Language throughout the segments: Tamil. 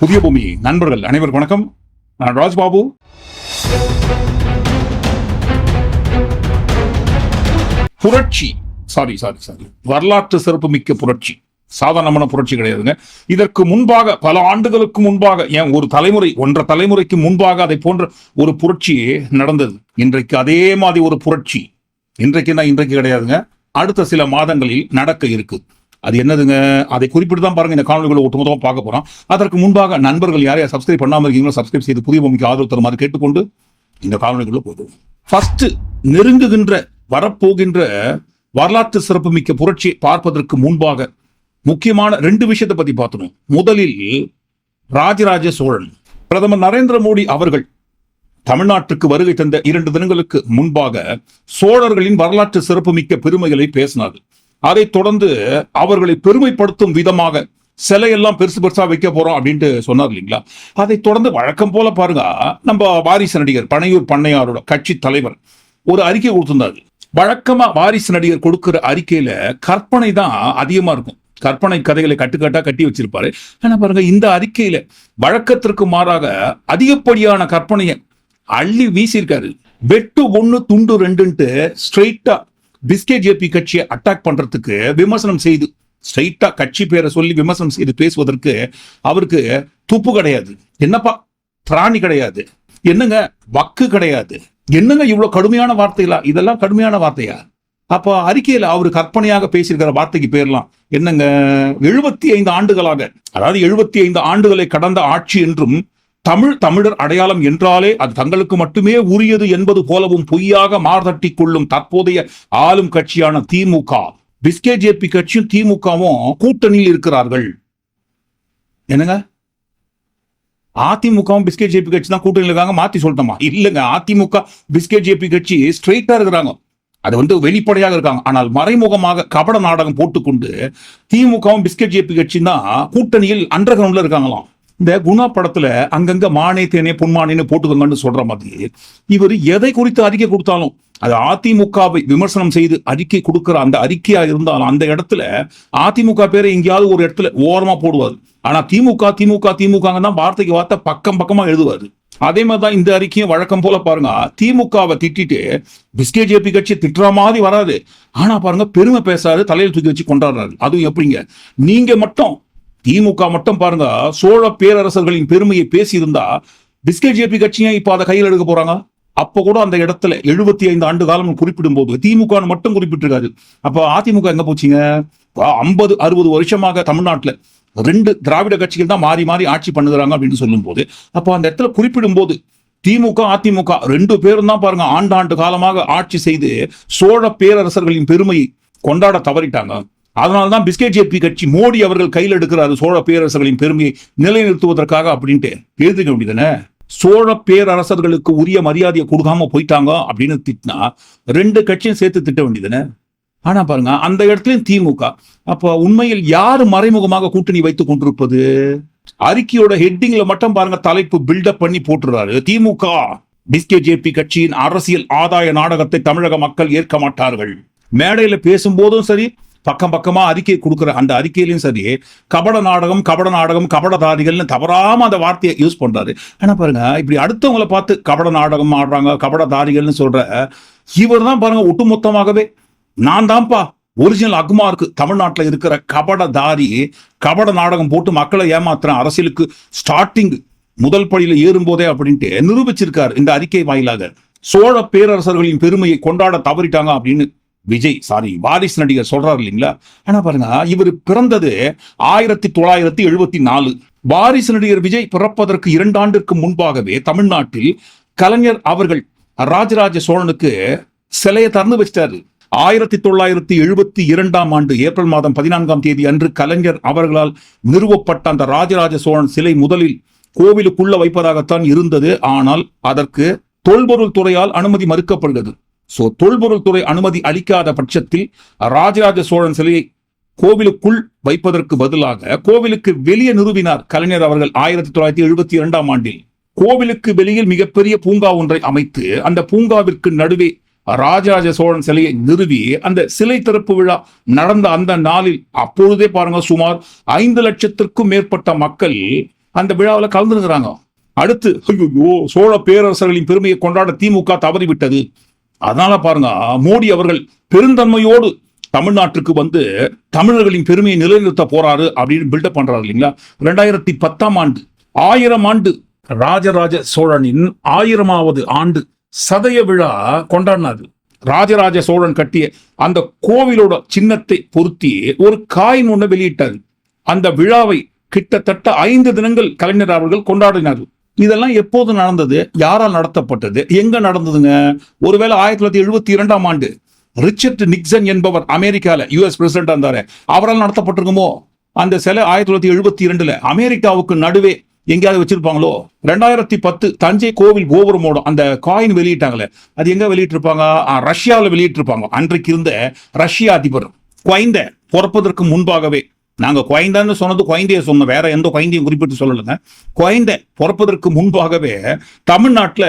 புதிய பூமி. நண்பர்கள் அனைவருக்கும் வணக்கம். நான் ராஜ்பாபு. புரட்சி. சாரி சாரி சாரி வரலாற்று சிறப்புமிக்க புரட்சி. சாதாரணமான புரட்சி கிடையாதுங்க. இதற்கு முன்பாக பல ஆண்டுகளுக்கு முன்பாக ஏன் ஒரு தலைமுறை ஒன்றரை தலைமுறைக்கு முன்பாக அதை போன்ற ஒரு புரட்சி நடந்தது. இன்றைக்கு அதே மாதிரி ஒரு புரட்சி. இன்றைக்கு தான் இன்றைக்கு கிடையாதுங்க. அடுத்த சில மாதங்களில் நடக்க இருக்குது. அது என்னதுங்க? அதை குறிப்பிட்டு தான் பாருங்க இந்த காணொலிகளை ஒட்டுமொத்தமாக பார்க்க போறோம். அதற்கு முன்பாக நண்பர்கள் யாரையா சப்ஸ்கிரைப் பண்ணாம இருக்கீங்களோ சப்ஸ்கிரைப் செய்து புதிய பூமிக்கு ஆதரவு தருமாறு கேட்டுக்கொண்டு இந்த காணொலிக்குள்ள போதும். ஃபர்ஸ்ட் நெருங்குகின்ற வரப்போகின்ற வரலாற்று சிறப்புமிக்க புரட்சியை பார்ப்பதற்கு முன்பாக முக்கியமான ரெண்டு விஷயத்தை பத்தி பார்த்தணும் முதலில் ராஜராஜ சோழன். பிரதமர் நரேந்திர மோடி அவர்கள் தமிழ்நாட்டுக்கு வருகை தந்த இரண்டு தினங்களுக்கு முன்பாக சோழர்களின் வரலாற்று சிறப்புமிக்க பெருமைகளை பேசினார் அதைத் தொடர்ந்து அவர்களை பெருமைப்படுத்தும் விதமாக சிலையெல்லாம் பெருசு பெருசா வைக்க போறோம் அப்படின்ட்டு சொன்னார் இல்லைங்களா? அதைத் தொடர்ந்து வழக்கம் போல பாருங்க நம்ம வாரிசு நடிகர் பனையூர் பண்ணையாரோட கட்சி தலைவர் ஒரு அறிக்கை கொடுத்திருந்தாரு. வழக்கமா வாரிசு நடிகர் கொடுக்கிற அறிக்கையில கற்பனை தான் அதிகமா இருக்கும். கற்பனை கதைகளை கட்டுக்கட்டா கட்டி வச்சிருப்பாரு. ஆனா பாருங்க இந்த அறிக்கையில வழக்கத்திற்கு மாறாக அதிகப்படியான கற்பனையை அள்ளி வீசியிருக்காரு. வெட்டு ஒன்று துண்டு ரெண்டுன்ட்டு ஸ்ட்ரெயிட்டா பிஸ்கே ஜேபி கட்சியை அட்டாக் பண்றதுக்கு விமர்சனம் செய்து ஸ்ட்ரைட்டா கட்சி பேரை சொல்லி விமர்சனம் செய்து பேசுவதற்கு அவருக்கு துப்பு கிடையாது. என்னப்பா? பிராணி கிடையாது. என்னங்க? வக்கு கிடையாது. என்னங்க இவ்வளவு கடுமையான வார்த்தைகளா? இதெல்லாம் கடுமையான வார்த்தையா? அப்போ அறிக்கையில் அவர் கற்பனையாக பேசியிருக்கிற வார்த்தைக்கு பேர்லாம் என்னங்க? எழுபத்தி ஐந்து ஆண்டுகளாக அதாவது எழுபத்தி ஐந்து ஆண்டுகளை கடந்த ஆட்சி என்றும் தமிழ் தமிழர் அடையாளம் என்றாலே அது தங்களுக்கு மட்டுமே உரியது என்பது போலவும் பொய்யாக மார்தட்டி கொள்ளும் தற்போதைய ஆளும் கட்சியான திமுக. பிஸ்கே ஜேபி கட்சியும் திமுகவும் கூட்டணியில் இருக்கிறார்கள். என்னங்க? அதிமுகவும் பிஸ்கே ஜேபி கட்சி தான் கூட்டணியில் இருக்காங்க மாத்தி சொல்லிட்டோமா? இல்லைங்க அதிமுக பிஸ்கே ஜேபி கட்சி ஸ்ட்ரெயிட்டா இருக்கிறாங்க. அது வந்து வெளிப்படையாக இருக்காங்க. ஆனால் மறைமுகமாக கபட நாடகம் போட்டுக்கொண்டு திமுகவும் பிஸ்கெட் ஜேபி கட்சி தான் கூட்டணியில் அண்டர்கிரவுண்ட்ல இருக்காங்களாம். இந்த குணா படத்துல அங்கங்க மானே தேனே பொன்மானேன்னு போட்டுக்கோங்கன்னு சொல்ற மாதிரி இவர் எதை குறித்து அறிக்கை கொடுத்தாலும் அது அதிமுகவை விமர்சனம் செய்து அறிக்கை கொடுக்கிற அந்த அறிக்கையா இருந்தாலும் அந்த இடத்துல அதிமுக பேரை எங்கேயாவது ஒரு இடத்துல ஓரமா போடுவார். ஆனா திமுக திமுக திமுக தான் வார்த்தைக்கு வார்த்தை பக்கம் பக்கமா எழுதுவாரு. அதே மாதிரி தான் இந்த அறிக்கையும் வழக்கம் போல பாருங்க திமுகவை திட்டிட்டு பிஸ்கே ஜேபி கட்சி திட்டுற மாதிரி வராது. ஆனா பாருங்க பெருமை பேசாது தலையில் தூக்கி வச்சு கொண்டாடுறாரு. அதுவும் எப்படிங்க? நீங்க மட்டும் திமுக மட்டும் பாருங்க சோழ பேரரசர்களின் பெருமையை பேசியிருந்தா பிஸ்கே ஜேபி கட்சியை இப்ப அதை கையில் எடுக்க போறாங்க? அப்ப கூட அந்த இடத்துல எழுபத்தி ஐந்து ஆண்டு காலம் குறிப்பிடும் போது திமுக மட்டும் குறிப்பிட்டிருக்காரு அப்ப அதிமுக எங்க போச்சுங்க? ஐம்பது அறுபது வருஷமாக தமிழ்நாட்டுல ரெண்டு திராவிட கட்சிகள் தான் மாறி மாறி ஆட்சி பண்ணுகிறாங்க அப்படின்னு சொல்லும் போது அப்போ அந்த இடத்துல குறிப்பிடும் போது திமுக அதிமுக ரெண்டு பேரும் தான் பாருங்க ஆண்டாண்டு காலமாக ஆட்சி செய்து சோழ பேரரசர்களின் பெருமையை கொண்டாட தவறிட்டாங்க. அதனால்தான் பிஸ்கெட் ஜேபி கட்சி மோடி அவர்கள் கையில் எடுக்கிறார் சோழ பேரரசர்களின் பெருமையை நிலைநிறுத்துவதற்காக அப்படின்ட்டு. எழுதுங்க அப்படிதானே சோழ பேரரசர்களுக்கு உரிய மரியாதையை கொடுக்காம போயிட்டாங்க அப்படின்னு திட்டினா ரெண்டு கட்சியும் சேர்த்து திட்ட வேண்டியதுன்னு ஆனா பாருங்க அந்த இடத்துலயும் திமுக. அப்ப உண்மையில் யார் மறைமுகமாக கூட்டணி வைத்துக் கொண்டிருப்பது? அறிக்கையோட ஹெட்டிங்ல மட்டும் பாருங்க தலைப்பு பில்டப் பண்ணி போட்டுறாரு. திமுக. பிஸ்கே ஜேபி கட்சியின் அரசியல் ஆதாய நாடகத்தை தமிழக மக்கள் ஏற்க மாட்டார்கள். மேடையில பேசும்போதும் சரி பக்கம் பக்கமா அறிக்கை கொடுக்குற அந்த அறிக்கையிலையும் சரி கபட நாடகம் கபட நாடகம் கபடதாரிகள்னு தவறாம அந்த வார்த்தையை யூஸ் பண்றாரு. ஆனா பாருங்க இப்படி அடுத்தவங்களை பார்த்து கபட நாடகம் ஆடுறாங்க கபடதாரிகள்னு சொல்ற இவர் தான் பாருங்க ஒட்டுமொத்தமாகவே. நான் தான்ப்பா ஒரிஜினல் அக்மார்க்கு தமிழ்நாட்டில் இருக்கிற கபடதாரி கபட நாடகம் போட்டு மக்களை ஏமாத்துறேன் அரசியலுக்கு ஸ்டார்டிங் முதல் படியில் ஏறும்போதே அப்படின்ட்டு நிரூபிச்சிருக்கார் இந்த அறிக்கை வாயிலாக. சோழ பேரரசர்களின் பெருமையை கொண்டாட தவறிட்டாங்க அப்படின்னு விஜய் சாரி வாரிசு நடிகர் சொல்றாரு இல்லைங்களா? ஆனா பாருங்க இவர் பிறந்தது ஆயிரத்தி தொள்ளாயிரத்தி எழுபத்தி நாலு. வாரிசு நடிகர் விஜய் பிறப்பதற்கு இரண்டு ஆண்டிற்கு முன்பாகவே தமிழ்நாட்டில் கலைஞர் அவர்கள் ராஜராஜ சோழனுக்கு சிலையை திறந்து வச்சிட்டாரு. ஆயிரத்தி தொள்ளாயிரத்தி எழுபத்தி இரண்டாம் ஆண்டு ஏப்ரல் மாதம் பதினான்காம் தேதி அன்று கலைஞர் அவர்களால் நிறுவப்பட்ட அந்த ராஜராஜ சோழன் சிலை முதலில் கோவிலுக்குள்ள வைப்பதாகத்தான் இருந்தது. ஆனால் அதற்கு தொல்பொருள் துறையால் அனுமதி மறுக்கப்படுகிறது. சோ தொல்பொருள் துறை அனுமதி அளிக்காத பட்சத்தில் ராஜராஜ சோழன் சிலையை கோவிலுக்குள் வைப்பதற்கு பதிலாக கோவிலுக்கு வெளியே நிறுவினார் கலைஞர் அவர்கள் ஆயிரத்தி தொள்ளாயிரத்தி எழுபத்தி இரண்டாம் ஆண்டில். கோவிலுக்கு வெளியில் மிகப்பெரிய பூங்கா ஒன்றை அமைத்து அந்த பூங்காவிற்கு நடுவே ராஜராஜ சோழன் சிலையை நிறுவி அந்த சிலை திறப்பு விழா நடந்த அந்த நாளில் அப்பொழுதே பாருங்க சுமார் ஐந்து லட்சத்திற்கும் மேற்பட்ட மக்கள் அந்த விழாவில் கலந்துருக்கிறாங்க. அடுத்து ஐயோ சோழ பேரரசர்களின் பெருமையை கொண்டாட திமுக தவறிவிட்டது. அதனால பாருங்க மோடி அவர்கள் பெருந்தன்மையோடு தமிழ்நாட்டுக்கு வந்து தமிழர்களின் பெருமையை நிலைநிறுத்த போறாரு அப்படின்னு பில்டப் பண்றாரு இல்லைங்களா? ரெண்டாயிரத்தி பத்தாம் ஆண்டு ஆயிரம் ஆண்டு ராஜராஜ சோழனின் ஆயிரமாவது ஆண்டு சதய விழா கொண்டாடினாரு. ராஜராஜ சோழன் கட்டிய அந்த கோவிலோட சின்னத்தை பொருத்தி ஒரு காயின் ஒண்ணு வெளியிட்டாரு. அந்த விழாவை கிட்டத்தட்ட ஐந்து தினங்கள் கலைஞர் அவர்கள் கொண்டாடினார். இதெல்லாம் எப்போது நடந்தது? யாரால் நடத்தப்பட்டது? எங்க நடந்ததுங்க? ஒருவேளை ஆயிரத்தி தொள்ளாயிரத்தி எழுபத்தி இரண்டாம் ஆண்டு ரிச்சர்ட் நிக்சன் என்பவர் அமெரிக்கால யுஎஸ் பிரசிடண்டா இருந்தாரு. அவரால் நடத்தப்பட்டிருக்குமோ? அந்த சிலை ஆயிரத்தி தொள்ளாயிரத்தி எழுபத்தி இரண்டுல அமெரிக்காவுக்கு நடுவே எங்கேயாவது வச்சிருப்பாங்களோ? ரெண்டாயிரத்தி பத்து தஞ்சை கோவில் கோபுரமோட அந்த காயின் வெளியிட்டாங்களே. அது எங்க வெளியிட்டிருப்பாங்க? ரஷ்யாவில் வெளியிட்டிருப்பாங்க. அன்றைக்கு இருந்த ரஷ்ய அதிபர். குவைந்த பிறப்பதற்கு முன்பாகவே நாங்க குழந்தைன்னு சொன்னது குழந்தைய சொன்னோம். வேற எந்த குழந்தையும் குறிப்பிட்டு சொல்லலைங்க. குழந்தை பிறப்பதற்கு முன்பாகவே தமிழ்நாட்டுல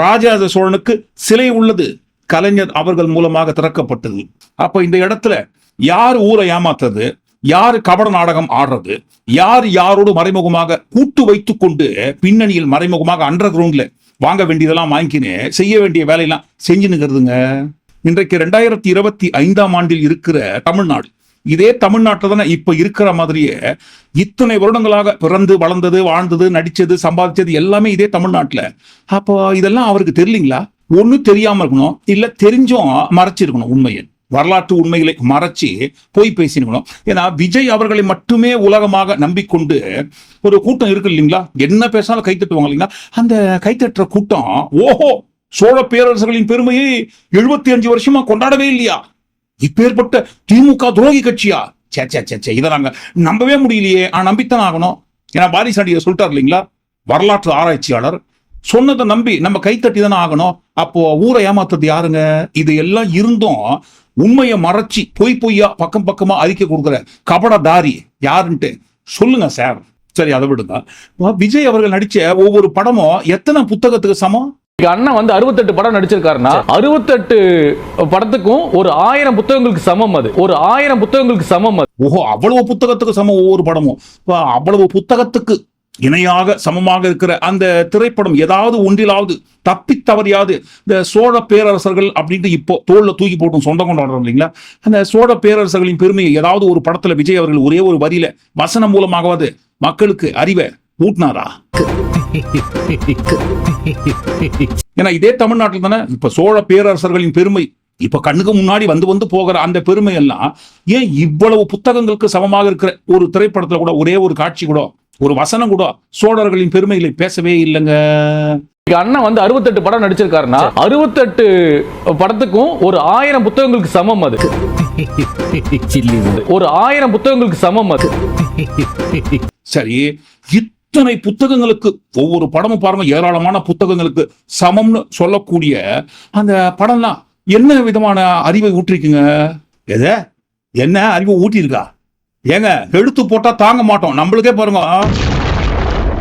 ராஜராஜ சோழனுக்கு சிலை உள்ளது. கலைஞர் அவர்கள் மூலமாக திறக்கப்பட்டது. அப்ப இந்த இடத்துல யார் ஊரை ஏமாத்துறது? யார் கபட நாடகம் ஆடுறது? யார் யாரோடு மறைமுகமாக கூட்டு வைத்து கொண்டு பின்னணியில் மறைமுகமாக அண்டர் கிரவுண்ட்ல வாங்க வேண்டியதெல்லாம் வாங்கிக்கின்னு செய்ய வேண்டிய வேலையெல்லாம் செஞ்சுனுங்கிறதுங்க இன்றைக்கு ரெண்டாயிரத்தி இருபத்தி ஐந்தாம் ஆண்டில் இருக்கிற தமிழ்நாடு இதே தமிழ்நாட்டில் தானே இப்போ இருக்கிற மாதிரியே இத்தனை வருடங்களாக பிறந்து வளர்ந்தது வாழ்ந்தது நடிச்சது சம்பாதிச்சது எல்லாமே இதே தமிழ்நாட்டில். அப்போ இதெல்லாம் அவருக்கு தெரியலீங்களா? ஒன்றும் தெரியாமல் இருக்கணும். இல்லை தெரிஞ்சும் மறைச்சிருக்கணும் உண்மையை. வரலாற்று உண்மைகளை மறைச்சு போய் பேசினுக்கணும் ஏன்னா விஜய் அவர்களை மட்டுமே உலகமாக நம்பிக்கொண்டு ஒரு கூட்டம் இருக்கு இல்லைங்களா? என்ன பேசினாலும் கைத்தட்டுவாங்க இல்லைங்களா? அந்த கைத்தட்டுற கூட்டம் ஓஹோ சோழ பேரரசர்களின் பெருமையை எழுபத்தி அஞ்சு வருஷமா கொண்டாடவே இல்லையா? இப்பேற்பட்ட திமுக துரோகி கட்சியா? சே சே சே சே இதை நாங்க நம்பவே முடியலையே. ஆனா நம்பித்தான் ஆகணும் ஏன்னா பாரிசாண்டியை சொல்லிட்டார் இல்லைங்களா? வரலாற்று ஆராய்ச்சியாளர். சொன்னதை நம்பி நம்ம கைத்தட்டி தானே ஆகணும். அப்போ ஊரை ஏமாத்துறது யாருங்க? இது எல்லாம் இருந்தும் உண்மையை மறைச்சி பொய் பொய்யா பக்கம் பக்கமா அறிக்கை கொடுக்குற கபடதாரி யாருன்ட்டு சொல்லுங்க சார். சரி அதை விடுங்க. விஜய் அவர்கள் நடிச்ச ஒவ்வொரு படமும் எத்தனை புத்தகத்துக்கு சமம்? அண்ணன் வந்து அறுபத்தெட்டு படம் நடிச்சிருக்காருன்னா அறுபத்தெட்டு படத்துக்கும் ஒரு ஆயிரம் புத்தகங்களுக்கு சமம் அது. ஒரு ஆயிரம் புத்தகங்களுக்கு சமம் அது. ஓஹோ அவ்வளவு புத்தகத்துக்கு சமம் ஒவ்வொரு படமும். அவ்வளவு புத்தகத்துக்கு இணையாக சமமாக இருக்கிற அந்த திரைப்படம் ஏதாவது ஒன்றிலாவது தப்பி தவறியாவது இந்த சோழ பேரரசர்கள் அப்படின்ட்டு இப்போ தோல்ல தூக்கி போட்டும் சொந்தம் கொண்டாடுறோம் இல்லைங்களா? அந்த சோழ பேரரசர்களின் பெருமையை ஏதாவது ஒரு படத்துல விஜய் அவர்கள் ஒரே ஒரு வரியில வசனம் மூலமாகவாது மக்களுக்கு அறிவை ஊட்டினாரா? ஏன்னா இதே தமிழ்நாட்டில் தானே இப்ப சோழ பேரரசர்களின் பெருமை இப்ப கண்ணுக்கு முன்னாடி வந்து வந்து போகிற அந்த பெருமை எல்லாம் ஏன் இவ்வளவு புத்தகங்களுக்கு சமமாக இருக்கிற ஒரு திரைப்படத்துல கூட ஒரே ஒரு காட்சி கூட ஒரு வசனம் கூட சோழர்களின் பெருமைகளை பேசவே இல்லைங்க. இங்க அண்ணன் வந்து அறுபத்தெட்டு படம் நடிச்சிருக்காருன்னா அறுபத்தெட்டு படத்துக்கும் ஒரு ஆயிரம் புத்தகங்களுக்கு சமம் அது. ஒரு ஆயிரம் புத்தகங்களுக்கு சமம் அது. சரி இத்தனை புத்தகங்களுக்கு ஒவ்வொரு படமும் பாருங்க ஏராளமான புத்தகங்களுக்கு சமம்னு சொல்லக்கூடிய அந்த படம்லாம் என்ன விதமான அறிவை ஊற்றிருக்குங்க எது? என்ன அறிவை ஊட்டியிருக்கா? ஏங்க எடுத்து போட்டா தாங்க மாட்டோம். நம்மளுக்கே பாருங்க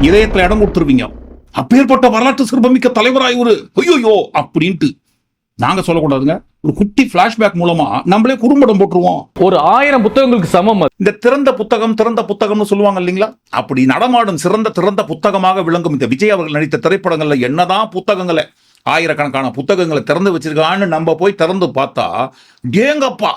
இதயத்துல இடம் கொடுத்துருவீங்க. அப்பேற்பட்ட வரலாற்று சிறப்புமிக்க தலைவராய் ஒரு ஐயோயோ அப்படின்ட்டு. நாங்க சொல்லக்கூடாதுங்க. ஒரு குட்டி பிளாஷ்பேக் மூலமா நம்மளே குறும்படம் போட்டுருவோம். ஒரு ஆயிரம் புத்தகங்களுக்கு சமம் இந்த திறந்த புத்தகம் திறந்த புத்தகம்னு சொல்லுவாங்க இல்லைங்களா? அப்படி நடமாடும் சிறந்த திறந்த புத்தகமாக விளங்கும் இந்த விஜய் அவர்கள் நடித்த திரைப்படங்கள்ல என்னதான் புத்தகங்களை. ஆயிரக்கணக்கான புத்தகங்களை திறந்து வச்சிருக்கான்னு நம்ம போய் திறந்து பார்த்தா ஏங்கப்பா!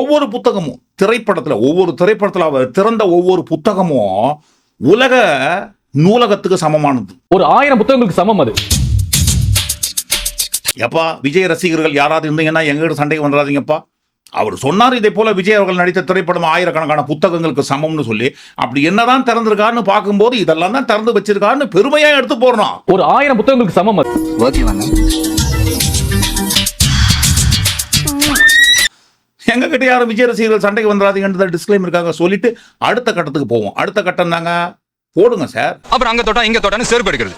ஒவ்வொரு புத்தகமும் திரைப்படத்துல ஒவ்வொரு திரைப்படத்துல அவர் திறந்த ஒவ்வொரு புத்தகமும் உலக நூலகத்துக்கு சமமானது. ஒரு ஆயிரம் புத்தகங்களுக்கு சமம் அது. எப்பா விஜய் ரசிகர்கள் யாராவது இருந்தீங்கன்னா எங்கிட்ட சண்டைக்கு வந்துடாதீங்கப்பா. அவர் சொன்னார் இதே போல விஜய் அவர்கள் நடித்த திரைப்படம் ஆயிரக்கணக்கான புத்தகங்களுக்கு சமம்னு சொல்லி. அப்படி என்னதான் திறந்திருக்காருன்னு பார்க்கும்போது இதெல்லாம் தான் திறந்து வச்சிருக்காருன்னு பெருமையா எடுத்து போடுறோம் ஒரு ஆயிரம் புத்தகங்களுக்கு சமம் எங்க கிட்ட யாரும் விஜய் ரசிகர்கள் சண்டைக்கு வந்துடாதீங்கன்ற டிஸ்க்ளைம் இருக்காங்க சொல்லிட்டு அடுத்த கட்டத்துக்கு போவோம். அடுத்த கட்டம் தாங்க. போடுங்க சார். அப்புறம் அங்க தொட்டா இங்க தொட்டான்னு செருப்பு எடுக்கிறது.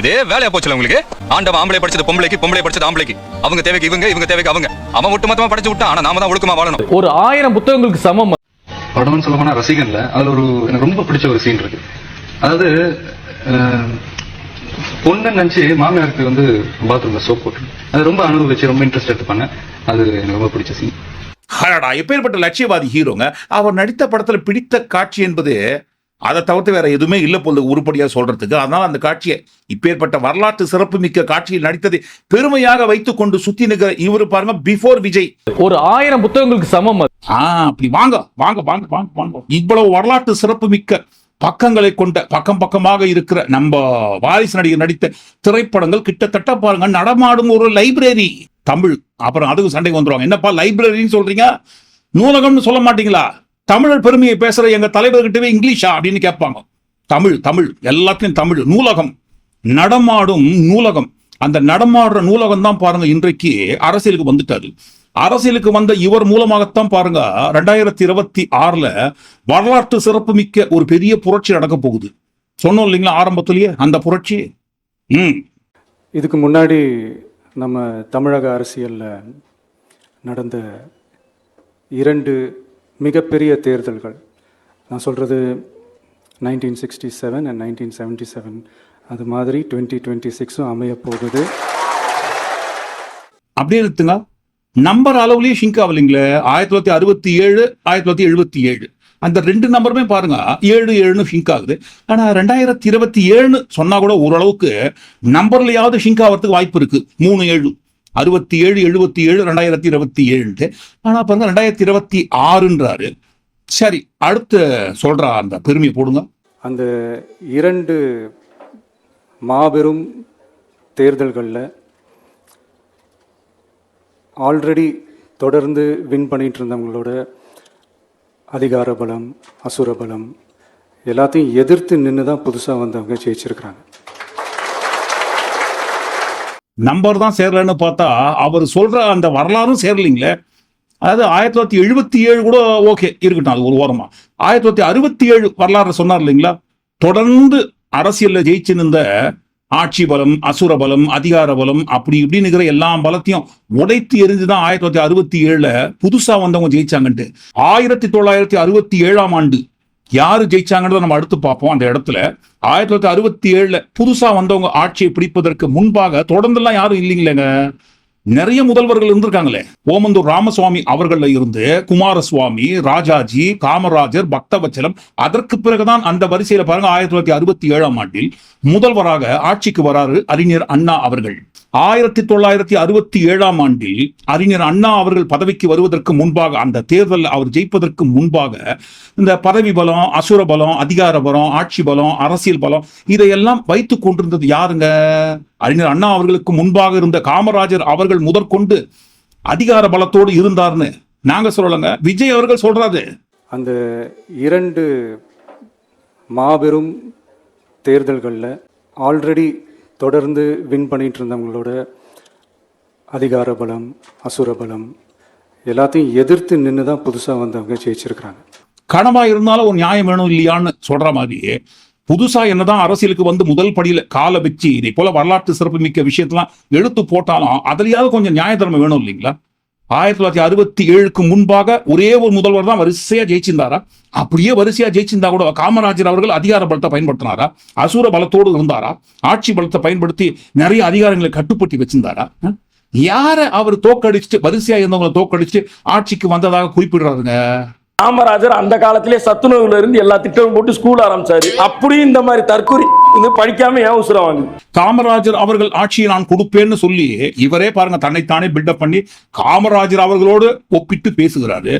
இதே வேலையா போச்சுல உங்களுக்கு? ஆண்டவன் ஆம்பளை படிச்சது பொம்பளைக்கு பொம்பளை படிச்சது ஆம்பளைக்கு. அவங்க தேவைக்கு இவங்க இவங்க தேவைக்கு அவங்க. அவன் ஒட்டு மொத்தமா படிச்சு விட்டான் ஆனா நாம தான் ஒழுக்கமா வாழணும். ஒரு ஆயிரம் புத்தகங்களுக்கு சமம். படம்னு சொல்ல போனா ரசிகன்ல அதுல ஒரு எனக்கு ரொம்ப பிடிச்ச ஒரு சீன் இருக்கு. அதாவது பொண்ணு நினைச்சு மாமியாருக்கு வந்து பாத்ரூம்ல சோப் போட்டு. அது ரொம்ப அனுபவிச்சு ரொம்ப இன்ட்ரெஸ்ட் எடுத்து பண்ணேன். அது எனக்கு ரொம்ப பிடிச்ச சீன் அடடா எப்பேற்பட்ட லட்சியவாதி ஹீரோங்க அவர் நடித்த படத்துல பிடித்த காட்சி என்பது அதை தவிர்த்து வேற எதுவுமே இல்ல போல உருப்படியா சொல்றதுக்கு. அதனால அந்த காட்சியை இப்பேற்பட்ட வரலாற்று சிறப்புமிக்க காட்சியில் நடித்ததை பெருமையாக வைத்துக் கொண்டு சுத்தி நிற்கிற இவரு பாருங்க பிஃபோர் விஜய். ஒரு ஆயிரம் புத்தகங்களுக்கு சமம் ஆ அப்படி வாங்க வாங்க வாங்க வாங்க வாங்க. இவ்வளவு வரலாற்று சிறப்புமிக்க பக்கங்களை கொண்ட பக்கம் பக்கமாக இருக்கிற நம்ம வாரிசு நடிகர் நடித்த திரைப்படங்கள் கிட்டத்தட்ட பாருங்க நடமாடும் ஒரு லைப்ரரி தமிழ் அப்புறம் அதுக்கு சண்டை வந்துருவாங்க. என்னப்பா லைப்ரரின்னு சொல்றீங்க? நூலகம்னு சொல்ல மாட்டீங்களா? தமிழர் பெருமையை பேசுற எங்க தலைவர்கிட்டவே இங்கிலீஷா அப்படின்னு கேட்பாங்க. தமிழ் தமிழ் எல்லாத்தையும் தமிழ் நூலகம். நடமாடும் நூலகம். அந்த நடமாடுற நூலகம் தான் பாருங்க இன்றைக்கு அரசியலுக்கு வந்துட்டாரு. அரசியலுக்கு வந்த இவர் மூலமாகத்தான் பாருங்க ரெண்டாயிரத்தி இருபத்தி ஆறுல வரலாற்று சிறப்புமிக்க ஒரு பெரிய புரட்சி நடக்க போகுது. சொன்னோம் இல்லைங்களா ஆரம்பத்திலேயே? அந்த புரட்சி? ம். இதுக்கு முன்னாடி நம்ம தமிழக அரசியலில் நடந்த இரண்டு மிகப்பெரிய தேர்தல்கள். நான் சொல்கிறது nineteen sixty seven and nineteen seventy seven அது மாதிரி டுவெண்ட்டி டுவெண்ட்டி சிக்ஸும் அமைய போகுது அப்படியே எடுத்துங்க நம்பர் அளவுலயே ஷிங்க் ஆகலைங்களே ஆயிரத்தி தொள்ளாயிரத்தி அறுபத்தி ஏழு ஆயிரத்தி தொள்ளாயிரத்தி எழுபத்தி ஏழு. அந்த ரெண்டு நம்பருமே பாருங்க ஏழு ஏழுன்னு ஷிங்க் ஆகுது. ஆனா ரெண்டாயிரத்தி இருபத்தி ஏழுன்னு சொன்னா கூட ஓரளவுக்கு நம்பர்லயாவது ஷிங்க் ஆகிறதுக்கு வாய்ப்பு இருக்கு. மூணு ஏழு. அறுபத்தி ஏழு எழுபத்தி ஏழு ரெண்டாயிரத்தி இருபத்தி ஏழுன்னு ஆனால் அப்போ வந்து ரெண்டாயிரத்தி இருபத்தி ஆறுன்றாரு. சரி அடுத்து சொல்கிறா அந்த பெருமையை போடுங்க. அந்த இரண்டு மாபெரும் தேர்தல்களில் ஆல்ரெடி தொடர்ந்து வின் பண்ணிட்டு இருந்தவங்களோட அதிகார பலம் அசுர பலம் எல்லாத்தையும் எதிர்த்து நின்று தான் புதுசாக வந்தவங்க ஜெயிச்சிருக்கிறாங்க. நம்பர் தான் சேரலன்னு பார்த்தா அவர் சொல்கிற அந்த வரலாறும் சேரலைங்களே. அதாவது ஆயிரத்தி தொள்ளாயிரத்தி எழுபத்தி ஏழு கூட ஓகே இருக்கட்டும் அது ஒரு ஓரமாக ஆயிரத்தி தொள்ளாயிரத்தி அறுபத்தி ஏழு வரலாறு சொன்னார் இல்லைங்களா? தொடர்ந்து அரசியலில் ஜெயிச்சு நின்ற ஆட்சி பலம் அசுர பலம் அதிகார பலம் அப்படி இப்படின்னு இருக்கிற எல்லா பலத்தையும் உடைத்து எரிஞ்சு தான் ஆயிரத்தி தொள்ளாயிரத்தி அறுபத்தி ஏழில் புதுசாக வந்தவங்க ஜெயிச்சாங்கன்ட்டு. ஆயிரத்தி தொள்ளாயிரத்தி அறுபத்தி ஏழாம் ஆண்டு யாரு ஜெயிச்சாங்கன்றத நம்ம அடுத்து பார்ப்போம். அந்த இடத்துல ஆயிரத்தி தொள்ளாயிரத்தி அறுபத்தி ஏழுல புதுசா வந்தவங்க ஆட்சியை பிடிப்பதற்கு முன்பாக தொடர்ந்துலாம் யாரும் இல்லைங்களேங்க. நிறைய முதல்வர்கள் இருந்திருக்காங்களே. ஓமந்தூர் ராமசுவாமி அவர்கள்ல இருந்து குமாரசுவாமி ராஜாஜி காமராஜர் பக்தவச்சலம் அதற்கு பிறகுதான் அந்த வரிசையில பாருங்க ஆயிரத்தி தொள்ளாயிரத்தி அறுபத்தி ஏழாம் ஆண்டில் முதல்வராக ஆட்சிக்கு வராரு அறிஞர் அண்ணா அவர்கள். ஆயிரத்தி தொள்ளாயிரத்தி அறுபத்தி ஏழாம் ஆண்டில் அறிஞர் அண்ணா அவர்கள் பதவிக்கு வருவதற்கு முன்பாக அந்த தேர்தலில் அவர் ஜெயிப்பதற்கு முன்பாக இந்த பதவி பலம் அசுர பலம் அதிகார பலம் ஆட்சி பலம் அரசியல் பலம் இதையெல்லாம் வைத்துக் கொண்டிருந்தது யாருங்க? அறிஞர் அண்ணா அவர்களுக்கு முன்பாக இருந்த காமராஜர் அவர்கள் முதற்கொண்டு அதிகார பலத்தோடு இருந்தார்னு நாங்க சொல்லலங்க. விஜய் அவர்கள் சொல்றாரு. அந்த இரண்டு மாபெரும் தேர்தல்களில் ஆல்ரெடி தொடர்ந்து வின் பண்ணிகிட்டு இருந்தவங்களோட அதிகார பலம் அசுர பலம் எல்லாத்தையும் எதிர்த்து நின்று தான் புதுசாக வந்தவங்க ஜெயிச்சிருக்கிறாங்க. கனவா இருந்தாலும் ஒரு நியாயம் வேணும் இல்லையான்னு சொல்கிற மாதிரியே புதுசா என்னதான் அரசியலுக்கு வந்து முதல் படியில காலை வச்சு இதை போல வரலாற்று சிறப்புமிக்க விஷயத்தெல்லாம் எடுத்து போட்டாலும் அதுலயாவது கொஞ்சம் நியாயத்தன்மை வேணும் இல்லைங்களா? ஆயிரத்தி தொள்ளாயிரத்தி அறுபத்தி ஏழுக்கு முன்பாக ஒரே ஒரு முதல்வர் தான் வரிசையா ஜெயிச்சிருந்தாரா? அப்படியே வரிசையா ஜெயிச்சிருந்தா கூட காமராஜர் அவர்கள் அதிகார பலத்தை பயன்படுத்தினாரா? அசுர பலத்தோடு இருந்தாரா? ஆட்சி பலத்தை பயன்படுத்தி நிறைய அதிகாரங்களை கட்டுப்படுத்தி வச்சிருந்தாரா? யார அவர் தோக்கடிச்சுட்டு வரிசையா இருந்தவங்களை தோக்கடிச்சுட்டு ஆட்சிக்கு வந்ததாக குறிப்பிடுறாருங்க? காமராஜர் அந்த காலத்திலே சத்துணவுல இருந்து எல்லா திட்டமும் போட்டு ஸ்கூல் ஆரம்பிச்சாரு. அப்படியும் இந்த மாதிரி தற்கொலை இது படிக்காம ஏன் உசுர வாங்குது? காமராஜர் அவர்கள் ஆட்சியை நான் கொடுப்பேன்னு சொல்லி இவரே பாருங்க தன்னைத்தானே பில்டப் பண்ணி காமராஜர் அவர்களோடு ஒப்பிட்டு பேசுகிறாரு.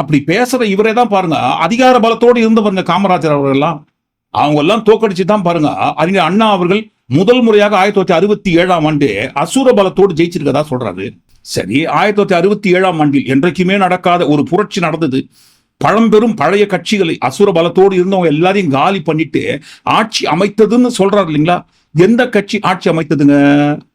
அப்படி பேசுற இவரே தான் பாருங்க அதிகார பலத்தோடு இருந்து பாருங்க காமராஜர் அவர்கள் எல்லாம் அவங்க எல்லாம் தோக்கடிச்சு தான் பாருங்க அறிஞர் அண்ணா அவர்கள் முதல் முறையாக ஆயிரத்தி தொள்ளாயிரத்தி அறுபத்தி ஏழாம் ஆண்டு அசுர பலத்தோடு ஜெயிச்சிருக்கதா சொல்றாரு. சரி ஆயிரத்தி தொள்ளாயிரத்தி அறுபத்தி ஏழாம் ஆண்டில் என்றைக்குமே நடக்காத ஒரு புரட்சி நடந்தது. பழம்பெரும் பழைய கட்சிகளை அசுர பலத்தோடு இருந்தவங்க எல்லாரையும் காலி பண்ணிட்டு ஆட்சி அமைத்ததுன்னு சொல்றாரு இல்லைங்களா? எந்த கட்சி ஆட்சி அமைத்ததுங்க?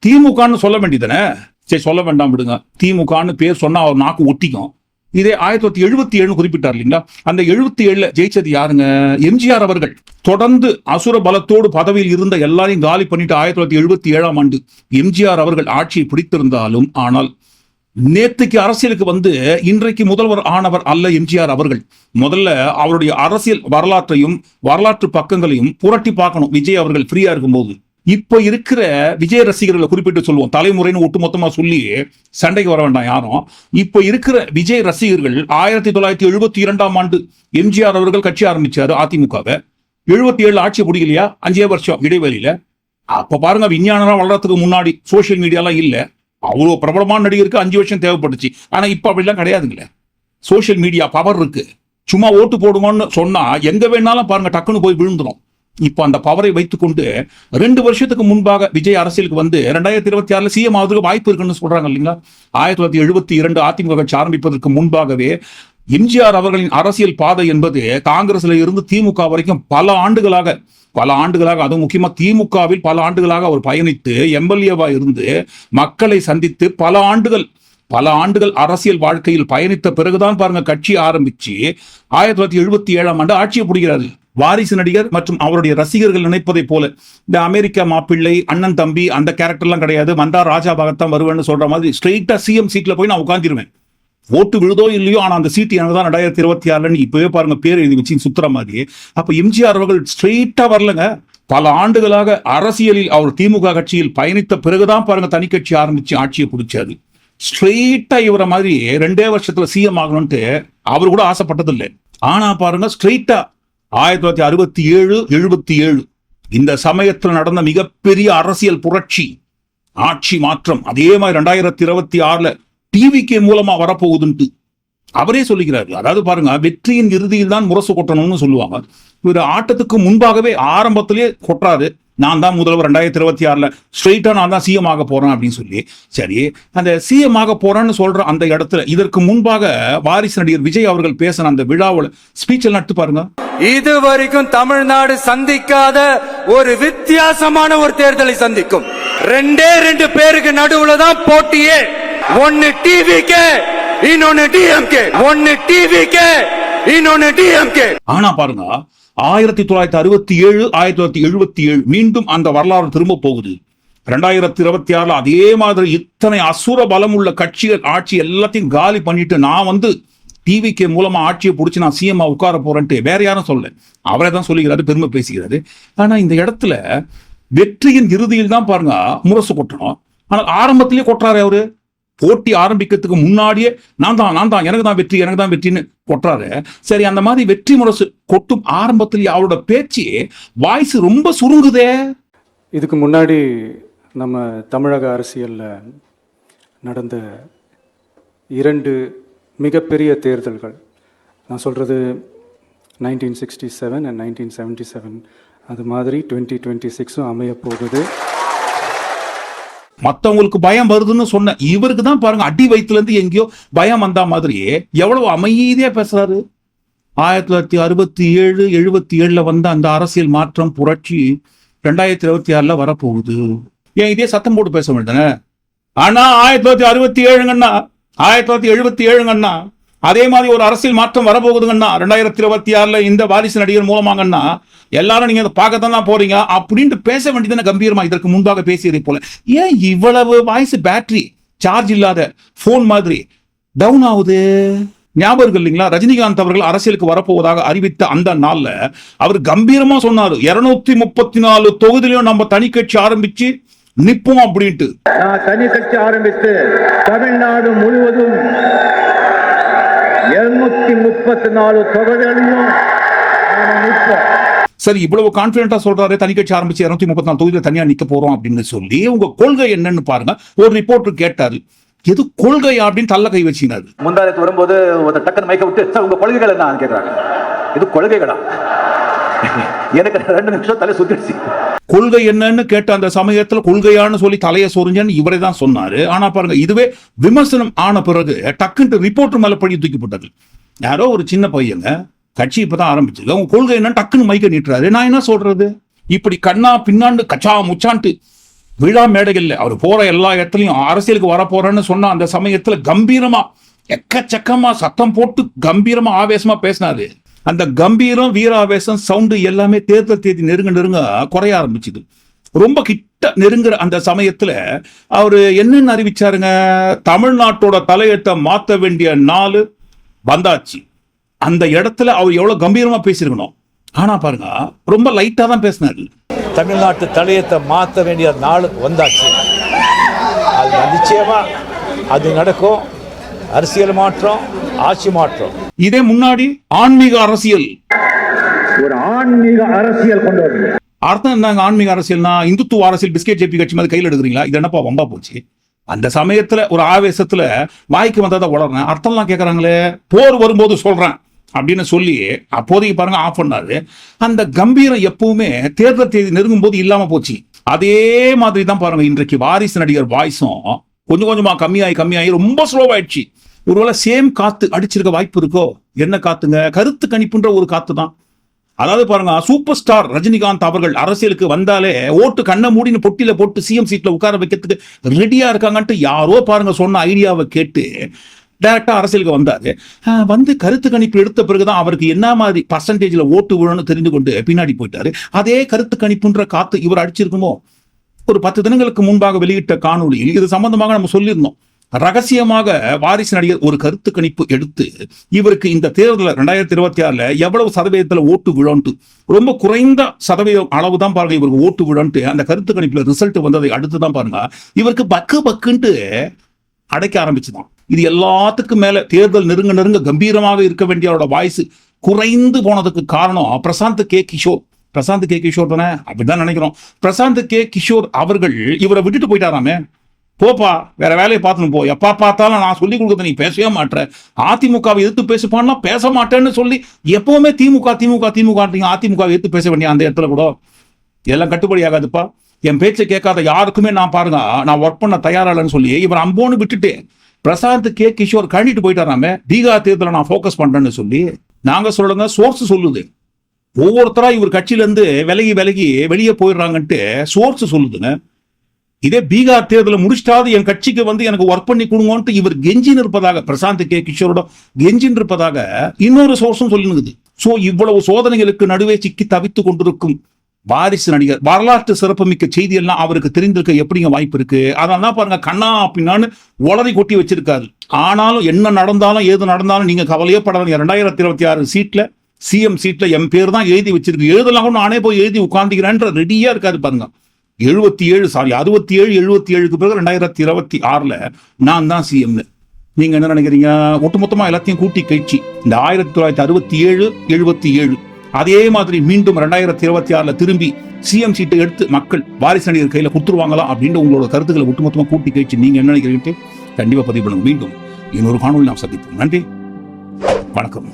திமுகன்னு சொல்ல வேண்டியதுதானே? சரி சொல்ல வேண்டாம் விடுங்க. திமுகன்னு பேர் சொன்னா அவர் நாக்கு ஒட்டிக்கும். இதே ஆயிரத்தி தொள்ளாயிரத்தி எழுபத்தி ஏழு குறிப்பிட்டார் இல்லைங்களா? அந்த எழுபத்தி ஏழுல ஜெயிச்சது யாருங்க? எம்ஜிஆர் அவர்கள். தொடர்ந்து அசுர பலத்தோடு பதவியில் இருந்த எல்லாரையும் காலி பண்ணிட்டு ஆயிரத்தி தொள்ளாயிரத்தி எழுபத்தி ஏழாம் ஆண்டு எம்ஜிஆர் அவர்கள் ஆட்சியை பிடித்திருந்தாலும் ஆனால் நேத்துக்கு அரசியலுக்கு வந்து இன்றைக்கு முதல்வர் ஆனவர் அல்ல எம்ஜிஆர் அவர்கள். முதல்ல அவருடைய அரசியல் வரலாற்றையும் வரலாற்று பக்கங்களையும் புரட்டி பார்க்கணும். விஜய் அவர்கள் ஃப்ரீயா இருக்கும்போது. இப்ப இருக்கிற விஜய் ரசிகர்களை குறிப்பிட்டு சொல்லுவோம். தலைமுறைன்னு ஒட்டுமொத்தமா சொல்லி சண்டைக்கு வர வேண்டாம் யாரும். இப்ப இருக்கிற விஜய் ரசிகர்கள் ஆயிரத்தி தொள்ளாயிரத்தி எழுபத்தி இரண்டாம் ஆண்டு எம்ஜிஆர் அவர்கள் கட்சி ஆரம்பிச்சாரு அதிமுகவை. எழுபத்தி ஏழு ஆட்சி பிடிக்கலையா அஞ்சே வருஷம் இடைவெளியில. அப்ப பாருங்க விஞ்ஞானம் வளர்றதுக்கு முன்னாடி சோசியல் மீடியாலாம் இல்லை. அவ்வளோ பிரபலமான நடிகருக்கு அஞ்சு வருஷம் தேவைப்பட்டுச்சு. ஆனால் இப்போ அப்படிலாம் கிடையாதுங்களே. சோஷியல் மீடியா பவர் இருக்கு. சும்மா ஓட்டு போடுவோம்னு சொன்னா எங்க வேணாலும் பாருங்க டக்குன்னு போய் விழுந்துடும் இப்போ அந்த பவரை வைத்துக்கொண்டு ரெண்டு வருஷத்துக்கு முன்பாக விஜய் அரசியலுக்கு வந்து ரெண்டாயிரத்தி இருபத்தி ஆறுல சிஎம் ஆவதற்கு வாய்ப்பு இருக்குன்னு சொல்றாங்க இல்லைங்களா? ஆயிரத்தி தொள்ளாயிரத்தி எழுபத்தி இரண்டு அதிமுக கட்சி ஆரம்பிப்பதற்கு முன்பாகவே எம்ஜிஆர் அவர்களின் அரசியல் பாதை என்பது காங்கிரஸ்ல இருந்து திமுக வரைக்கும் பல ஆண்டுகளாக பல ஆண்டுகளாக அதுவும் முக்கியமாக திமுகவில் பல ஆண்டுகளாக அவர் பயணித்து எம்எல்ஏவா இருந்து மக்களை சந்தித்து பல ஆண்டுகள் பல ஆண்டுகள் அரசியல் வாழ்க்கையில் பயணித்த பிறகுதான் பாருங்க கட்சி ஆரம்பிச்சு ஆயிரத்தி தொள்ளாயிரத்தி எழுபத்தி ஏழாம் ஆண்டு ஆட்சியை பிடிக்கிறாரு. வாரிசு நடிகர் மற்றும் அவருடைய ரசிகர்கள் நினைப்பதை போல இந்த அமெரிக்கா மாப்பிள்ளை அண்ணன் தம்பி அந்த கேரக்டர்லாம் கிடையாது. வந்தா ராஜா பகத்தான் வருவேன்னு சொல்ற மாதிரி ஸ்ட்ரெயிட்டா சிஎம் சீட்ல போய் நான் உட்காந்துருவேன் ஓட்டு விழுதோ இல்லையோ ஆனா அந்த சீட்டு எனக்கு தான் ரெண்டாயிரத்தி இருபத்தி ஆறுலன்னு இப்பவே பாருங்க பேர் எழுதி வச்சு சுத்துற மாதிரி. அப்ப எம்ஜிஆர் அவர்கள் ஸ்ட்ரெயிட்டா வரலங்க. பல ஆண்டுகளாக அரசியலில் அவர் திமுக கட்சியில் பயணித்த பிறகுதான் பாருங்க தனி கட்சி ஆரம்பிச்சு ஆட்சியை பிடிச்சாரு ஸ்ட்ரெயிட்டா இவரை மாதிரி ரெண்டே வருஷத்துல சிஎம் ஆகணும்ட்டு அவர் கூட ஆசைப்பட்டதில்லை. ஆனா பாருங்க ஸ்ட்ரெயிட்டா ஆயிரத்தி தொள்ளாயிரத்தி அறுபத்தி ஏழு எழுபத்தி ஏழு. இந்த சமயத்தில் நடந்த மிகப்பெரிய அரசியல் புரட்சி ஆட்சி மாற்றம் அதே மாதிரி ரெண்டாயிரத்தி இருபத்தி ஆறுல டிவிக்கே மூலமா வரப்போகுதுன்ட்டு. அவரே சொல்லிக்கிறாரு அதாவது பாருங்க வெற்றியின் இறுதியில் தான் முரசு கொட்டணும்னு சொல்லுவாங்க. இவர் ஆட்டத்துக்கு முன்பாகவே ஆரம்பத்திலேயே கொட்டாரு நான் தான் முதல்வர் ரெண்டாயிரத்தி இருபத்தி ஆறுல. ஸ்ட்ரெயிட்டா நான் தான் சிஎம் ஆக போறேன் அப்படின்னு சொல்லி. சரி அந்த சிஎம் ஆக போறேன்னு சொல்ற அந்த இடத்துல இதற்கு முன்பாக வாரிசு நடிகர் விஜய் அவர்கள் பேசின அந்த விழாவில் ஸ்பீச் எல்லாம் எடுத்து பாருங்க. இது வரைக்கும் தமிழ்நாடு சந்திக்காத ஒரு வித்தியாசமான ஒரு தேர்தலை சந்திக்கும். ரெண்டே ரெண்டு பேருக்கு நடுவுல தான் போட்டியே. ஒன்னு டிவி கே இன்னொன்னு டிஎம்கே ஒன்னு டிவி கே இன்னொன்னு டிஎம்கே ஆனா பாருங்க ஆயிரத்தி தொள்ளாயிரத்தி அறுபத்தி ஏழு ஆயிரத்தி தொள்ளாயிரத்தி எழுபத்தி ஏழு மீண்டும் அந்த வரலாறு திரும்ப போகுது. ரெண்டாயிரத்தி இருபத்தி ஆறுல அதே மாதிரி இத்தனை அசுர பலம் உள்ள கட்சிகள் ஆட்சி எல்லாத்தையும் காலி பண்ணிட்டு நான் வந்து டிவிகே மூலமா ஆட்சியை பிடிச்சி நான் சிஎம் உட்கார போறேன்ட்டு வேற யாரும் சொல்ல அவரே தான் சொல்லுகிறாரு பெருமை பேசுகிறாரு. ஆனா இந்த இடத்துல வெற்றியின் இறுதியில் தான் பாருங்க முரசு கொட்டணும். ஆனால் ஆரம்பத்திலேயே கொட்டுறாரு அவரு. போட்டி ஆரம்பிக்கிறதுக்கு முன்னாடியே நான் தான் நான் தான் எனக்கு தான் வெற்றி எனக்கு தான் வெற்றின்னு கொட்டுறாரு. சரி அந்த மாதிரி வெற்றி முரசு கொட்டும் ஆரம்பத்தில் அவரோட பேச்சு வாய்ஸ் ரொம்ப சுருங்குதே. இதுக்கு முன்னாடி நம்ம தமிழக அரசியலில் நடந்த இரண்டு மிகப்பெரிய தேர்தல்கள். நான் சொல்கிறது nineteen sixty seven and nineteen seventy seven அது மாதிரி டுவெண்ட்டி டுவெண்ட்டி சிக்ஸும் அமைய போகுது மற்றவங்களுக்கு பயம் வருதுன்னு சொன்ன இவருக்கு தான் பாருங்க அடி வயிற்றுல இருந்து எங்கேயோ பயம் வந்த மாதிரியே எவ்வளவு அமைதியா பேசுறாரு. ஆயிரத்தி தொள்ளாயிரத்தி அறுபத்தி ஏழு எழுபத்தி ஏழுல வந்த அந்த அரசியல் மாற்றம் புரட்சி ரெண்டாயிரத்தி இருபத்தி ஆறுல வரப்போகுது. ஏன் இதே சத்தம் போட்டு பேச வேண்டியதானே ஆனா ஆயிரத்தி தொள்ளாயிரத்தி அறுபத்தி ஏழுங்கண்ணா ஆயிரத்தி தொள்ளாயிரத்தி எழுபத்தி ஏழுங்கண்ணா அதே மாதிரி ஒரு அரசியல் மாற்றம் வரப்போகுதுங்கன்னா ரெண்டாயிரத்தி இருபத்தி ஆறுல இந்த வாரிசு நடிகர் மூலமாகன்னா எல்லாரும் நீங்க அதை பார்க்கத்தான் தான் போறீங்க அப்படின்ட்டு பேச வேண்டியதானே கம்பீரமா இதற்கு முன்பாக பேசியதை போல. ஏன் இவ்வளவு வாய்ஸ் பேட்டரி சார்ஜ் இல்லாத போன் மாதிரி டவுன் ஆகுது? ஞாபகம் இல்லைங்களா? ரஜினிகாந்த் அவர்கள் அரசியலுக்கு வரப்போவதாக அறிவித்த அந்த நாள்ல அவர் கம்பீரமா சொன்னாரு இருநூத்தி முப்பத்தி நாலு தொகுதியிலும் நம்ம தனி கட்சி ஆரம்பிச்சு நிற்போம் அப்படின்ட்டு. தனி கட்சி ஆரம்பித்து தமிழ்நாடு முழுவதும் இருநூத்தி முப்பத்தி நாலு தொகுதிகளையும் சரி இவ்வளவு கான்பிடண்டா சொல்றாரு தனி கட்சி ஆரம்பிச்சு இருநூத்தி முப்பத்தி நாலு தொகுதியில தனியா நிக்க போறோம் அப்படின்னு சொல்லி உங்க கொள்கை என்னன்னு பாருங்க. ஒரு ரிப்போர்ட்டர் கேட்டாரு எது கொள்கை அப்படின்னு தள்ள கை வச்சினாரு? முந்தானத்து வரும்போது ஒரு டக்குன்னு மைக்க விட்டு சார் உங்க கொள்கைகள் என்ன? கேட்கறாங்க இது கொள்கைகளா? எனக்கு ரெண்டு நிமிஷம் தலை சுத்திடுச்சு. கொள்கை என்னன்னு கேட்ட அந்த சமயத்துல கொள்கையான்னு சொல்லி தலையை சொரிஞ்சன்னு இவரே தான் சொன்னாரு. ஆனா பாருங்க இதுவே விமர்சனம் ஆன பிறகு டக்குன்ட்டு ரிப்போர்ட் மேல பழி தூக்கிப்பட்டது யாரோ ஒரு சின்ன பையங்க கட்சி இப்பதான் ஆரம்பிச்சிருக்கு. அவங்க கொள்கை என்னன்னு டக்குன்னு மைக்க நீட்டுறாரு. நான் என்ன சொல்றது? இப்படி கண்ணா பின்னாண்டு கச்சா முச்சான்ட்டு விழா மேடைகள்ல அவர் போற எல்லா இடத்துலயும் அரசியலுக்கு வரப்போறேன்னு சொன்ன அந்த சமயத்துல கம்பீரமா எக்கச்சக்கமா சத்தம் போட்டு கம்பீரமா ஆவேசமா பேசினாரு. அந்த கம்பீரம் வீராவேசம் சவுண்டு எல்லாமே தேர்தல் தேதி நெருங்க நெருங்க குறைய ஆரம்பிச்சுது. ரொம்ப கிட்ட நெருங்குற அந்த சமயத்துல அவர் என்னன்னு அறிவிச்சாருங்க? தமிழ்நாட்டோட தலையத்தை மாத்த வேண்டிய நாள் வந்தாச்சு. அந்த இடத்துல அவர் எவ்வளவு கம்பீரமா பேசியிருக்கணும். ஆனா பாருங்க ரொம்ப லைட்டா தான் பேசினாரு. தமிழ்நாட்டு தலையத்தை மாற்ற வேண்டிய நாள் வந்தாச்சு. அது நிச்சயமா அது நடக்கும். அரசியல் மாற்றம் ஆட்சி மாற்றம். இதே முன்னாடி ஆன்மீக அரசியல். ஒரு ஆன்மீக அரசியல் கொண்டு வரணும். அர்த்தம் என்னங்க ஆன்மீக அரசியல்னா இந்துத்துவ அரசியல் பிஸ்கெட் ஜேபி கட்சி மாதிரி கையில் எடுக்கிறீங்களா? இது என்னப்பா வம்பா போச்சு? அந்த சமயத்துல ஒரு ஆவேசத்துல வாய்க்கு வந்ததை உளறேன். அர்த்தம்லாம் கேட்கறாங்களே போர் வரும்போது சொல்றேன் அப்படின்னு சொல்லி அப்போதைக்கு பாருங்க ஆஃப் பண்ணாரு. அந்த கம்பீரம் எப்பவுமே தேர்தல் தேதி நெருங்கும் போது இல்லாம போச்சு. அதே மாதிரி தான் பாருங்க இன்றைக்கு வாரிசு நடிகர் வாய்ஸும் கொஞ்சம் கொஞ்சமாக கம்மியாகி கம்மியாகி ரொம்ப ஸ்லோவாயிடுச்சு ஒருவேளை சேம் காத்து அடிச்சிருக்க வாய்ப்பு இருக்கோ? என்ன காத்துங்க? கருத்து கணிப்புன்ற ஒரு காத்து தான். அதாவது பாருங்க சூப்பர் ஸ்டார் ரஜினிகாந்த் அவர்கள் அரசியலுக்கு வந்தாலே ஓட்டு கண்ணை மூடின்னு பொட்டியில போட்டு சிஎம் சீட்ல உட்கார வைக்கிறதுக்கு ரெடியா இருக்காங்கன்ட்டு யாரோ பாருங்க சொன்ன ஐடியாவை கேட்டு டைரக்டா அரசியலுக்கு வந்தாரு. வந்து கருத்து கணிப்பு எடுத்த பிறகுதான் அவருக்கு என்ன மாதிரி பர்சன்டேஜ்ல ஓட்டு விழுன்னு தெரிந்து கொண்டு பின்னாடி போயிட்டாரு. அதே கருத்து கணிப்புன்ற காத்து இவர் அடிச்சிருக்குமோ? ஒரு பத்து தினங்களுக்கு முன்பாக வெளியிட்ட காணொலியில் இது சம்பந்தமாக நம்ம சொல்லியிருந்தோம். ரகசியமாக வாரிசு நடிகர் ஒரு கருத்து கணிப்பு எடுத்து இவருக்கு இந்த தேர்தல் ரெண்டாயிரத்தி இருபத்தி ஆறுல எவ்வளவு சதவீதத்துல ஓட்டு விழன்ட்டு ரொம்ப குறைந்த சதவீதம் அளவு தான் பாருங்க இவருக்கு ஓட்டு விழன்ட்டு அந்த கருத்து கணிப்புல ரிசல்ட் வந்ததை அடுத்து தான் பாருங்க. இவருக்கு பக்கு பக்குன்ட்டு அடைக்க ஆரம்பிச்சுதான். இது எல்லாத்துக்கும் மேல தேர்தல் நெருங்க நெருங்க கம்பீரமாக இருக்க வேண்டிய அவரோட வாய்ஸ் குறைந்து போனதுக்கு காரணம் பிரசாந்த் கே. கிஷோர். பிரசாந்த் கே. கிஷோர் தானே? அப்படிதான் நினைக்கிறோம். பிரசாந்த் கே. கிஷோர் அவர்கள் இவரை விட்டுட்டு போயிட்டாராமே. போப்பா வேற வேலையை பார்த்துன்னு போ. எப்பா பார்த்தாலும் நான் சொல்லி கொடுக்குறத நீ பேசவே மாட்டேன் அதிமுகவை எதிர்த்து பேசுப்பான்னா பேச மாட்டேன்னு சொல்லி எப்பவுமே திமுக திமுக திமுக அதிமுக எதிர்த்து பேச வேண்டிய அந்த இடத்துல கூட. இதெல்லாம் கட்டுப்படி ஆகாதுப்பா. என் பேச்சை கேட்காத யாருக்குமே நான் பாருங்க நான் ஒர்க் பண்ண தயாராகலன்னு சொல்லி இவர் அம்போன்னு விட்டுட்டு பிரசாந்த் கே. கிஷோர் கழிட்டு போயிட்டாராமே. பீகார் தேர்தலை நான் ஃபோக்கஸ் பண்றேன்னு சொல்லி. நாங்க சொல்லுங்க சோர்ஸ் சொல்லுது. ஒவ்வொருத்தரா இவர் கட்சியிலேருந்து விலகி விலகி வெளியே போயிடுறாங்கன்ட்டு சோர்ஸ் சொல்லுதுங்க. இதே பீகார் தேர்தலை முடிச்சிட்டாவது என் கட்சிக்கு வந்து எனக்கு ஒர்க் பண்ணி கொடுங்கன்ட்டு இவர் கெஞ்சின் இருப்பதாக பிரசாந்த் கே. கிஷோரோட கெஞ்சின் இருப்பதாக இன்னொரு சோர்ஸும் சொல்லினுக்குது. ஸோ இவ்வளவு சோதனைகளுக்கு நடுவே சிக்கி தவித்து கொண்டிருக்கும் வாரிசு நடிகர் வரலாற்று சிறப்புமிக்க செய்தியெல்லாம் அவருக்கு தெரிந்திருக்க எப்படிங்க வாய்ப்பு இருக்கு? அதெல்லாம் பாருங்க கண்ணா அப்படின்னான்னு உளறி கொட்டி வச்சிருக்காரு. ஆனாலும் என்ன நடந்தாலும் ஏது நடந்தாலும் நீங்க கவலையே படாதீங்க. ரெண்டாயிரத்தி இருபத்தி ஆறு சீட்ல சிஎம் சீட்ல என் பேர் தான் எழுதி வச்சிருக்கு. எழுதலாம் நானே போய் எழுதி உட்காந்துக்கிறேன்ற ரெடியா இருக்காரு பாருங்க. எழுபத்தி ஏழு சாரி அறுபத்தி ஏழு எழுபத்தி ஏழுக்கு பிறகு ரெண்டாயிரத்தி இருபத்தி ஆறுல நான் தான் சிஎம்னு நீங்க என்ன நினைக்கிறீங்க? ஒட்டுமொத்தமா எல்லாத்தையும் கூட்டி கழிச்சு இந்த ஆயிரத்தி தொள்ளாயிரத்தி அறுபத்தி ஏழு எழுபத்தி ஏழு அதே மாதிரி மீண்டும் ரெண்டாயிரத்தி இருபத்தி ஆறுல திரும்பி சிஎம் சீட்டை எடுத்து மக்கள் வாரிசு அணியர் கையில கொடுத்துருவாங்களா அப்படின்னு உங்களோட கருத்துக்களை ஒட்டுமொத்தமா கூட்டி கழிச்சு நீங்க என்ன நினைக்கிறீங்க கண்டிப்பா பதிவு பண்ணுங்க. மீண்டும் இன்னொரு காணொலி நாம் சந்திப்போம். நன்றி. வணக்கம்.